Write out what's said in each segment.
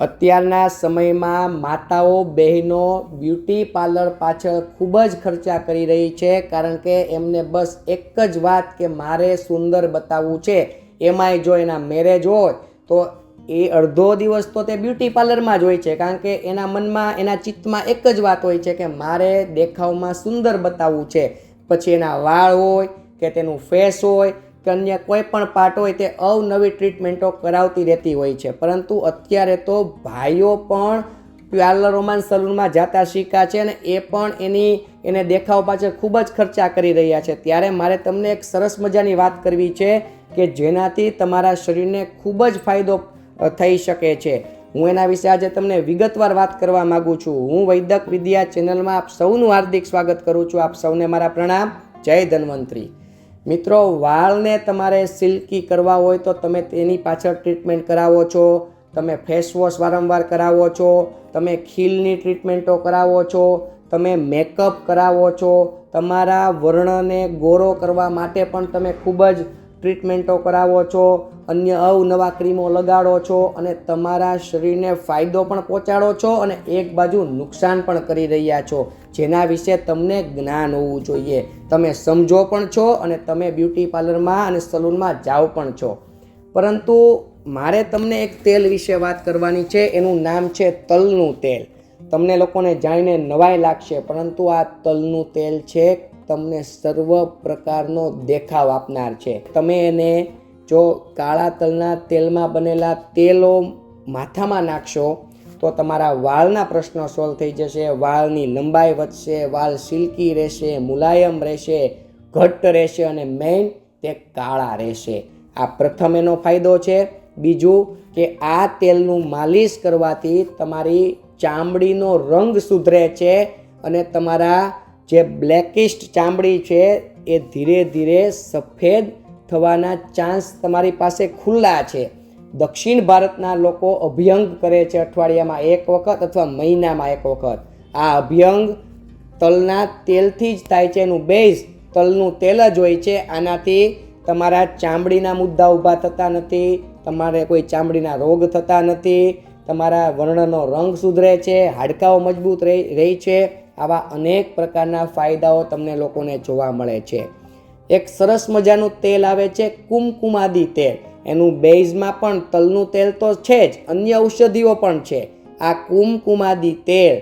અત્યારના સમયમાં માતાઓ, બહેનો, બ્યુટી પાર્લર પાછળ ખૂબ જ ખર્ચા કરી રહી છે કારણ કે એમને બસ એક જ વાત કે મારે સુંદર બતાવવું છે. એમાંય જો એના મેરેજ હોય, તો એ અડધો દિવસ તો તે બ્યુટી પાર્લરમાં જ હોય છે કારણ કે એના મનમાં, એના ચિત્તમાં એક જ વાત હોય છે કે મારે દેખાવમાં સુંદર બતાવવું છે. પછી એના વાળ હોય કે તેનું ફેસ હોય કે અન્ય કોઈ પણ પાર્ટ હોય તે અવનવી ટ્રીટમેન્ટો કરાવતી રહેતી હોય છે. પરંતુ અત્યારે તો ભાઈઓ પણ પાર્લરોમાં સલૂનમાં જતા શીખા છે અને એ પણ એની, એને દેખાવ પાછળ ખૂબ જ ખર્ચા કરી રહ્યા છે. ત્યારે મારે તમને એક સરસ મજાની વાત કરવી છે કે જેનાથી તમારા શરીરને ખૂબ જ ફાયદો થઈ શકે છે. હું એના વિશે આજે તમને વિગતવાર વાત કરવા માગું છું. હું વૈદક વિદ્યા ચેનલમાં આપ સૌનું હાર્દિક સ્વાગત કરું છું. આપ સૌને મારા પ્રણામ. જય ધન્વંતરી. મિત્રો, વાળને તમારે સિલ્કી કરવા હોય તો તમે તેની પાછળ ટ્રીટમેન્ટ કરાવો છો, તમે ફેસ વોશ વારંવાર કરાવો છો, તમે ખીલની ટ્રીટમેન્ટો કરાવો છો, તમે મેકઅપ કરાવો છો, તમારા વર્ણને ગોરો કરવા માટે પણ તમે ખૂબ જ ટ્રીટમેન્ટો કરાવો છો, અન્ય અવનવા ક્રીમો લગાડો છો અને તમારા શરીરને ફાયદો પણ પહોંચાડો છો અને એક બાજુ નુકસાન પણ કરી રહ્યા છો. જેના વિશે તમને જ્ઞાન હોવું જોઈએ. તમે સમજો પણ છો અને તમે બ્યુટી પાર્લરમાં અને સલૂનમાં જાઓ પણ છો. પરંતુ મારે તમને એક તેલ વિશે વાત કરવાની છે. એનું નામ છે તલનું તેલ. તમને લોકોને જાણીને નવાઈ લાગશે, પરંતુ આ તલનું તેલ છે તમને સર્વ પ્રકારનો દેખાવ આપનાર છે. તમે એને જો કાળા તલના તેલમાં બનેલા તેલો માથામાં નાખશો, તો તમારા વાળના પ્રશ્નો સોલ્વ થઈ જશે. વાળની લંબાઈ વધશે, વાળ સિલ્કી રહેશે, મુલાયમ રહેશે, ઘટ્ટ રહેશે અને મેઇન તે કાળા રહેશે. આ પ્રથમ એનો ફાયદો છે. બીજું કે આ તેલનું માલિશ કરવાથી તમારી ચામડીનો રંગ સુધરે છે અને તમારા જે બ્લેકિસ્ટ ચામડી છે, એ ધીરે ધીરે સફેદ થવાના ચાન્સ તમારી પાસે ખુલ્લા છે. દક્ષિણ ભારતના લોકો અભ્યંગ કરે છે અઠવાડિયામાં એક વખત અથવા મહિનામાં એક વખત. આ અભ્યંગ તલના તેલથી જ થાય છે, એનું બેઝ તલનું તેલ જ હોય છે. આનાથી તમારા ચામડીના મુદ્દા ઊભા થતા નથી, તમારે કોઈ ચામડીના રોગ થતા નથી, તમારા વર્ણનો રંગ સુધરે છે, હાડકાઓ મજબૂત રહી રહી છે. આવા અનેક પ્રકારના ફાયદાઓ તમને લોકોને જોવા મળે છે. એક સરસ મજાનું તેલ આવે છે, કુમકુમાદી તેલ. એનું બેઝમાં પણ તલનું તેલ તો છે જ, અન્ય ઔષધિઓ પણ છે. આ કુમકુમાદી તેલ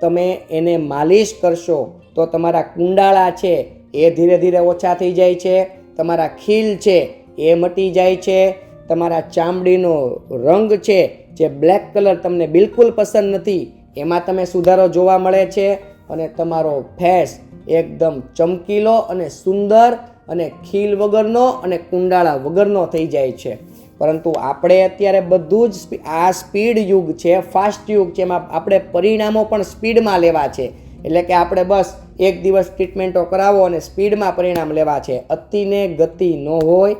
તમે એને માલિશ કરશો તો તમારા કુંડાળા છે એ ધીરે ધીરે ઓછા થઈ જાય છે, તમારા ખીલ છે એ મટી જાય છે, તમારા ચામડીનો રંગ છે જે બ્લેક કલર તમને બિલકુલ પસંદ નથી, એમાં તમે સુધારો જોવા મળે છે. અને તમારો ફેસ એકદમ ચમકીલો અને સુંદર અને ખીલ વગરનો અને કુંડાળા વગરનો થઈ જાય છે. પરંતુ આપણે અત્યારે બધું જ આ સ્પીડ યુગ છે, ફાસ્ટ યુગ છે, એમાં આપણે પરિણામો પણ સ્પીડમાં લેવા છે. એટલે કે આપણે બસ એક દિવસ ટ્રીટમેન્ટો કરાવો અને સ્પીડમાં પરિણામ લેવા છે. અતિને ગતિ ન હોય.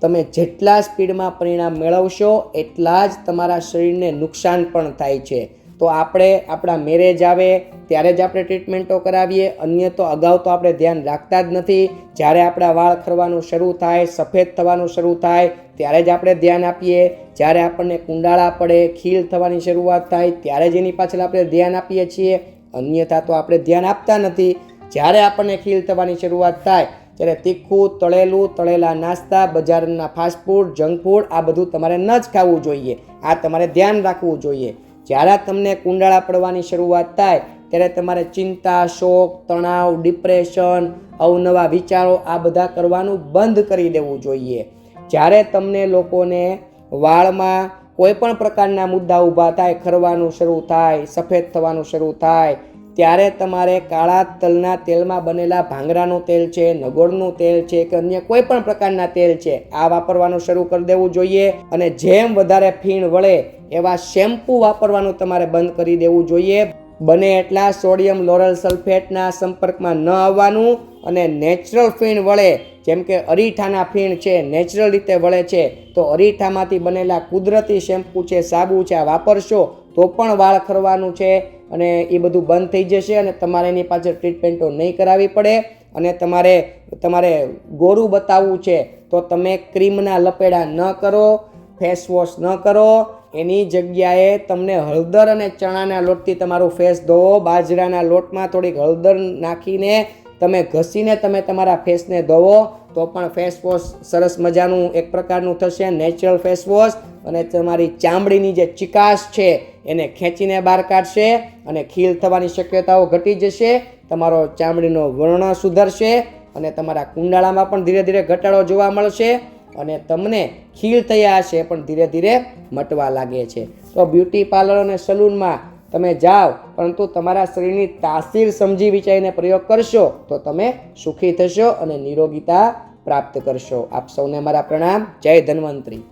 તમે જેટલા સ્પીડમાં પરિણામ મેળવશો, એટલા જ તમારા શરીરને નુકસાન પણ થાય છે. તો આપણે આપણા મેરેજ આવે, ત્યારે જ આપણે ટ્રીટમેન્ટો કરાવીએ. અન્ય તો અગાઉ તો આપણે ધ્યાન રાખતા જ નથી. જ્યારે આપણા વાળ ખરવાનું શરૂ થાય, સફેદ થવાનું શરૂ થાય, ત્યારે જ આપણે ધ્યાન આપીએ. જ્યારે આપણને કુંડાળા પડે, ખીલ થવાની શરૂઆત થાય, ત્યારે જ એની પાછળ આપણે ધ્યાન આપીએ છીએ. અન્યથા તો આપણે ધ્યાન આપતા નથી. જ્યારે આપણને ખીલ થવાની શરૂઆત થાય, ત્યારે તીખું, તળેલું, તળેલા નાસ્તા, બજારના ફાસ્ટફૂડ જંક ફૂડ આ બધું તમારે ન જ ખાવું જોઈએ. આ તમારે ધ્યાન રાખવું જોઈએ. જ્યારે તમને કુંડાળા પડવાની શરૂઆત થાય, ત્યારે તમારે ચિંતા, શોક, તણાવ, ડિપ્રેશન, અવનવા વિચારો આ બધા કરવાનું બંધ કરી દેવું જોઈએ. જ્યારે તમને લોકોને વાળમાં કોઈ પણ પ્રકારના મુદ્દા ઊભા થાય, ખરવાનું શરૂ થાય, સફેદ થવાનું શરૂ થાય, ત્યારે તમારે કાળા તલના તેલમાં બનેલા ભાંગરાનું તેલ છે, નગોળનું તેલ છે કે અન્ય કોઈ પણ પ્રકારના તેલ છે, આ વાપરવાનું શરૂ કરી દેવું જોઈએ. અને જેમ વધારે ફીણ વળે એવા શેમ્પૂ વાપરવાનું તમારે બંધ કરી દેવું જોઈએ. બને એટલા સોડિયમ લોરલ સલ્ફેટના સંપર્કમાં ન આવવાનું અને નેચરલ ફીણ વળે. જેમ કે અરીઠાના ફીણ છે, નેચરલ રીતે વળે છે, તો અરીઠામાંથી બનેલા કુદરતી શેમ્પૂ છે, સાબુ છે, આ વાપરશો તો પણ વાળ ખરવાનું છે અને એ બધું બંધ થઈ જશે અને તમારે એની પાછળ ટ્રીટમેન્ટો નહીં કરાવવી પડે. અને તમારે તમારે ગોરું બતાવવું છે તો તમે ક્રીમના લપેડા ન કરો, ફેસ વોશ ન કરો એની જગ્યાએ તમને હળદર અને ચણાના લોટથી તમારું ફેસ ધોવો. બાજરાના લોટમાં થોડીક હળદર નાખીને તમે ઘસીને તમે તમારા ફેસને ધોવો. તો પણ ફેસ વોશ સરસ મજાનું એક પ્રકારનું થશે, નેચરલ ફેસ વોશ. અને તમારી ચામડીની જે ચિકાશ છે એને ખેંચીને બહાર કાઢશે અને ખીલ થવાની શક્યતાઓ ઘટી જશે. તમારો ચામડીનો વર્ણ સુધરશે અને તમારા કુંડાળામાં પણ ધીરે ધીરે ઘટાડો જોવા મળશે. અને તમને ખીલ થયા હશે, પણ ધીરે ધીરે મટવા લાગે છે. તો બ્યુટી પાર્લર અને સલૂનમાં તમે જાઓ, પરંતુ તમારા શરીરની તાસીર સમજી વિચારીને પ્રયોગ કરશો, તો તમે સુખી થશો અને નિરોગીતા પ્રાપ્ત કરશો. આપ સૌને મારા પ્રણામ. જય ધન્વંતરી.